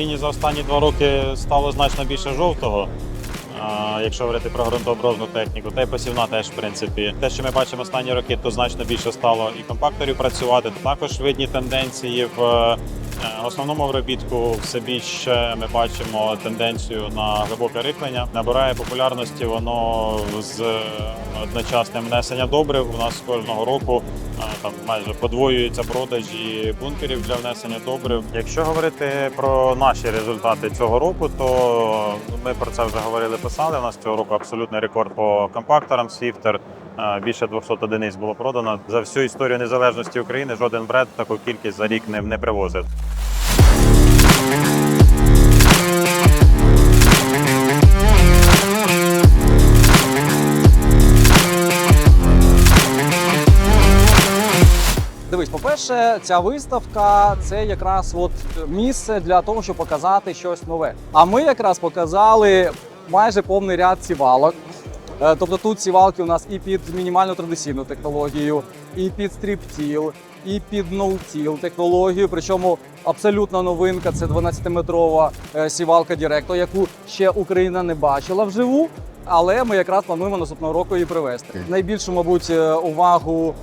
Україні за останні два роки стало значно більше жовтого. Якщо говорити про ґрунтообробну техніку, та й посівна теж в принципі. Те, що ми бачимо останні роки, то значно більше стало і компакторів працювати. Також видні тенденції в е, основному виробітку все більше ми бачимо тенденцію на глибоке рихлення. Набирає популярності воно з е, одночасним внесенням добрив. У нас кожного року е, там майже подвоюються продажі бункерів для внесення добрив. Якщо говорити про наші результати цього року, то ми про це вже говорили, писали. У нас цього року абсолютний рекорд по компакторам Swifter. Більше 200 одиниць було продано за всю історію незалежності України. Жоден бренд таку кількість за рік не, не привозив. Дивись, по-перше, ця виставка це якраз от місце для того, щоб показати щось нове. А ми якраз показали майже повний ряд сівалок. Е, Тобто тут сівалки у нас і під мінімальну традиційну технологію, і під стріптіл, і під ноутіл технологію. Причому абсолютна новинка це 12-метрова е, сівалка Діректо, яку ще Україна не бачила вживу. Але ми якраз плануємо наступного року її привезти. Найбільшу, мабуть, е, увагу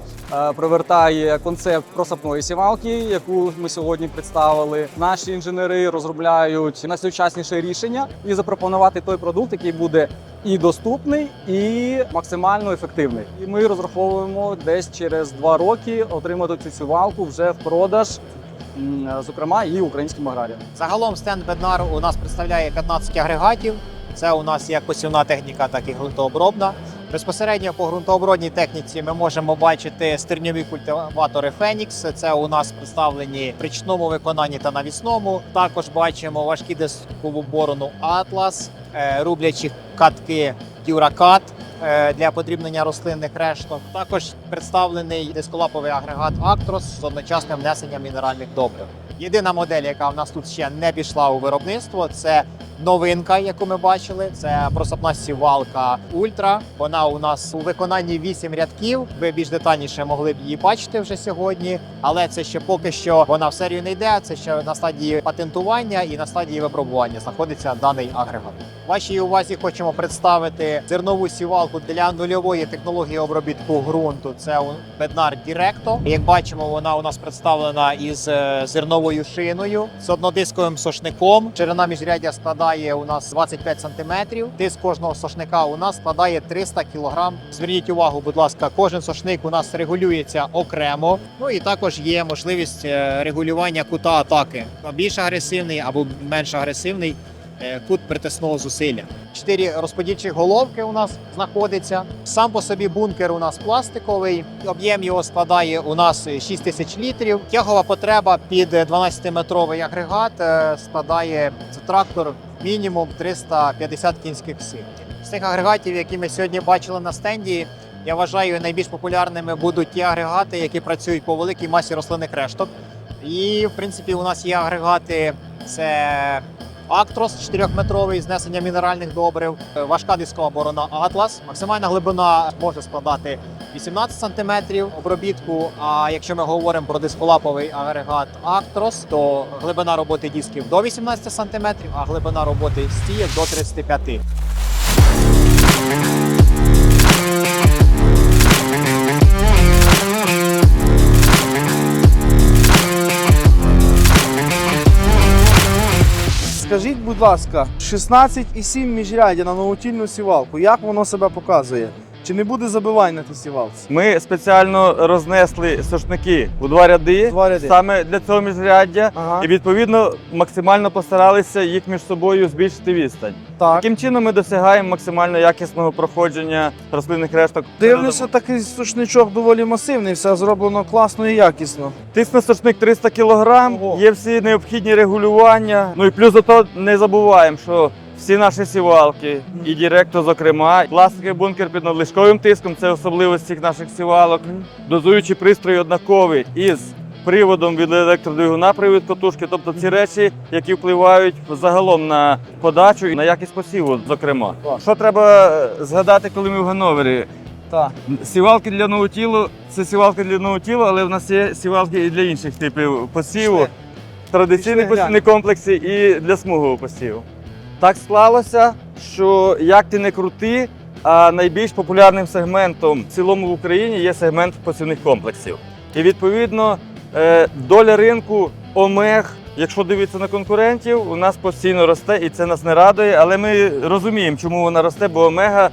привертає концепт просапної сівалки, яку ми сьогодні представили. Наші інженери розробляють найсучасніше рішення і запропонувати той продукт, який буде і доступний, і максимально ефективний. І ми розраховуємо десь через два роки отримати цю валку вже в продаж, зокрема і українським аграріям. Загалом стенд Беднар у нас представляє 15 агрегатів. Це у нас як посівна техніка, так і ґрунтообробна. Безпосередньо по ґрунтообробній техніці ми можемо бачити стерньові культиватори Фенікс. Це у нас представлені в річному виконанні та навісному. Також бачимо важкі дискову борону Атлас, е, рублячі катки Дюракат для подрібнення рослинних решток. Також представлений дисколаповий агрегат Актрос з одночасним внесенням мінеральних добрив. Єдина модель, яка в нас тут ще не пішла у виробництво, це новинка, яку ми бачили. Це просапна сівалка Ультра. Вона у нас у виконанні 8 рядків. Ви більш детальніше могли б її бачити вже сьогодні. Але це ще поки що вона в серію не йде. Це ще на стадії патентування і на стадії випробування знаходиться даний агрегат. Вашій увазі хочемо представити зернову сівалку для нульової технології обробітку ґрунту. Це Bednar Directo. Як бачимо, вона у нас представлена із е, зерновою шиною з однодисковим сошником. Ширина міжряддя складає у нас 25 см. Тиск кожного сошника у нас складає 300 кг. Зверніть увагу, будь ласка, кожен сошник у нас регулюється окремо. Ну і також є можливість е, регулювання кута атаки. Більш агресивний або менш агресивний кут притисного зусилля. Чотири розподільчі головки у нас знаходиться. Сам по собі бункер у нас пластиковий. Об'єм його складає у нас 6 тисяч літрів. Тягова потреба під 12-метровий агрегат е, складає за трактор мінімум 350 кінських сил. З тих агрегатів, які ми сьогодні бачили на стенді. Я вважаю, найбільш популярними будуть ті агрегати, які працюють по великій масі рослинних решток. І, в принципі, у нас є агрегати. Це Актрос 4-метровий знесення мінеральних добрив, важка дискова борона Атлас. Максимальна глибина може складати 18 см обробітку. А якщо ми говоримо про дисколаповий агрегат Актрос, то глибина роботи дисків до 18 см, а глибина роботи стієк до 35 см. Скажіть, будь ласка, 16,7 міжрядя на новотільну сівалку. Як воно себе показує? Чи не буде забивань на тій сівалці? Ми спеціально рознесли сошники у два ряди, Два ряди. саме для цього міжряддя, Ага. і відповідно максимально постаралися їх між собою збільшити відстань. Так. Таким чином ми досягаємо максимально якісного проходження рослинних решток. Дивлюся, такий сушничок доволі масивний, все зроблено класно і якісно. Тиск на сошник 300 кг, Ого. є всі необхідні регулювання. Ну і плюс до того не забуваємо, що всі наші сівалки, і Діректо, зокрема, пластиковий бункер під надлишковим тиском це особливість всіх наших сівалок. Дозуючі пристрої однакові із приводом від електродвигуна привід катушки. Тобто ці речі, які впливають загалом на подачу і на якість посіву, зокрема. Що треба е, згадати, коли ми в Гановері? Так. Сівалки для ноутілу це сівалки для ноутілу, але в нас є сівалки і для інших типів посіву. Традиційних Пішли посівних і для смугового посіву. Так склалося, що як ти не крути, а найбільш популярним сегментом в цілому в Україні є сегмент посівних комплексів. І відповідно е, доля ринку омег, якщо дивитися на конкурентів, у нас постійно росте, і це нас не радує. Але ми розуміємо, чому вона росте, бо омега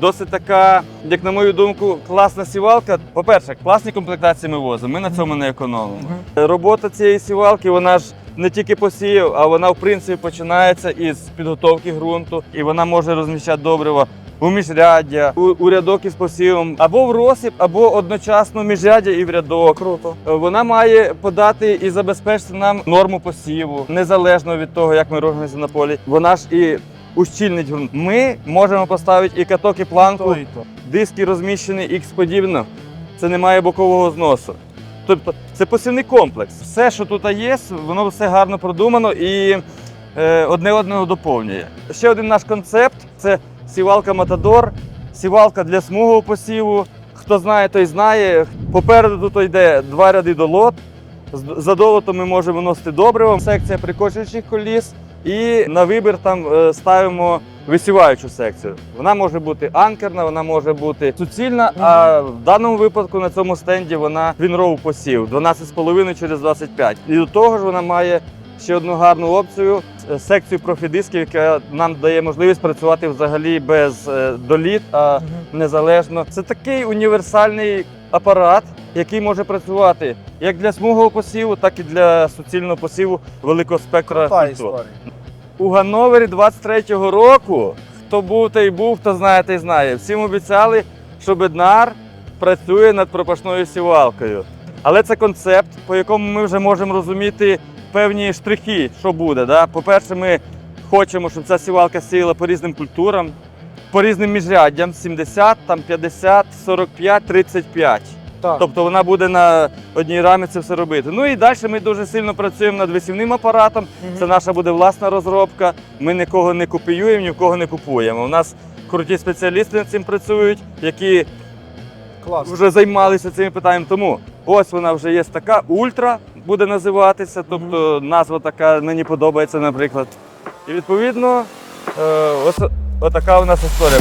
досить така, як на мою думку, класна сівалка. По-перше, класні комплектації ми возимо, ми на цьому не економимо. Робота цієї сівалки, вона ж не тільки посів, а вона в принципі починається із підготовки ґрунту, і вона може розміщати добрива у міжряддя, у, у рядок із посівом, або в розсіп, або одночасно в міжряддя і в рядок. Круто. Вона має подати і забезпечити нам норму посіву, незалежно від того, як ми рухаємося на полі. Вона ж і ущільнить ґрунт. Ми можемо поставити і каток, і планку, То і то. диски розміщені X подібно. Це не має бокового зносу. Тобто це посівний комплекс. Все, що тут є, воно все гарно продумано і е, одне одного доповнює. Ще один наш концепт це сівалка Матадор, сівалка для смугового посіву. Хто знає, той знає. Попереду тут йде два ряди долот. За долотом ми можемо носити добриво, секція прикочуючих коліс. І на вибір там е, ставимо висіваючу секцію. Вона може бути анкерна, вона може бути суцільна, а в даному випадку на цьому стенді вона вінроу посів 12,5 через 25. І до того ж вона має ще одну гарну опцію секцію профідисків, яка нам дає можливість працювати взагалі без е, доліт, а незалежно. Це такий універсальний апарат, який може працювати як для смугового посіву, так і для суцільного посіву великого спектра У Ганновері 23-го року, хто був, той був, хто знає, той знає. Всім обіцяли, що Беднар працює над пропашною сівалкою. Але це концепт, по якому ми вже можемо розуміти певні штрихи, що буде. Да? По-перше, ми хочемо, щоб ця сівалка сіяла по різним культурам, по різним міжряддям 70, там 50, 45, 35. Так. Тобто вона буде на одній рамі це все робити. Ну і далі ми дуже сильно працюємо над висівним апаратом. Це наша буде власна розробка. Ми нікого не копіюємо, ні в кого не купуємо. У нас круті спеціалісти над цим працюють, які Клас. вже займалися цим питанням. Тому ось вона вже є така ультра, буде називатися. Тобто назва така мені подобається, наприклад. І відповідно, ось, ось отака у нас історія.